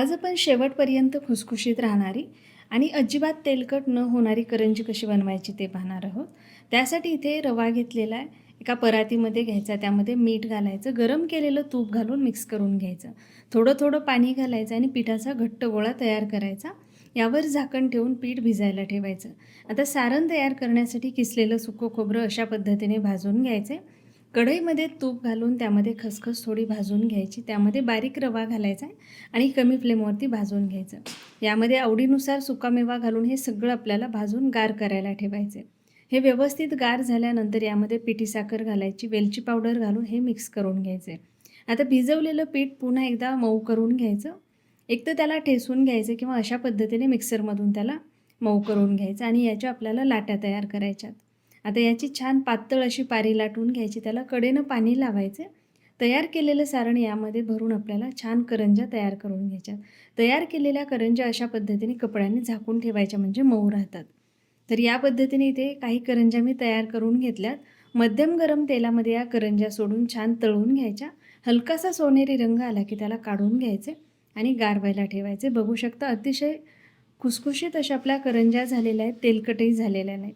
आज आपण शेवटपर्यंत खुसखुशीत राहणारी आणि अजिबात तेलकट न होणारी करंजी कशी बनवायची ते पाहणार आहोत. त्यासाठी इथे रवा घेतलेला आहे. एका परातीमध्ये घ्यायचा त्यामध्ये मीठ घालायचं गरम केलेलं तूप घालून मिक्स करून घ्यायचं. थोडं थोडं पाणी घालायचं आणि पिठाचा घट्ट गोळा तयार करायचा. यावर झाकण ठेवून पीठ भिजायला ठेवायचं. आता सारण तयार करण्यासाठी किसलेलं सुकं खोबरं अशा पद्धतीने भाजून घ्यायचे. कढईमध्ये तूप घालून त्यामध्ये खसखस थोडी भाजून घ्यायची. त्यामध्ये बारीक रवा घालायचा आहे आणि कमी फ्लेमवरती भाजून घ्यायचं. यामध्ये आवडीनुसार सुकामेवा घालून हे सगळं आपल्याला भाजून गार करायला ठेवायचे हे व्यवस्थित गार झाल्यानंतर यामध्ये पिठी साखर घालायची वेलची पावडर घालून हे मिक्स करून घ्यायचे आता भिजवलेलं पीठ पुन्हा एकदा मऊ करून घ्यायचं. एक तर त्याला ठेसून घ्यायचं किंवा अशा पद्धतीने मिक्सरमधून त्याला मऊ करून घ्यायचं आणि याच्या आपल्याला लाट्या तयार करायच्यात आता याची छान पातळ अशी पारी लाटून घ्यायची त्याला कडेनं पाणी लावायचे. तयार केलेलं सारण यामध्ये भरून आपल्याला छान करंज्या तयार करून घ्यायच्या. तयार केलेल्या करंज्या अशा पद्धतीने कपड्याने झाकून ठेवायच्या म्हणजे मऊ राहतात. तर या पद्धतीने इथे काही करंज्या मी तयार करून घेतल्यात. मध्यम गरम तेलामध्ये या करंज्या सोडून छान तळून घ्यायच्या. हलकासा सोनेरी रंग आला की त्याला काढून घ्यायचे आणि गारवायला ठेवायचे. बघू शकता अतिशय खुसखुशीत अशा आपल्या करंज्या झालेल्या आहेत तेलकटही झालेल्या नाही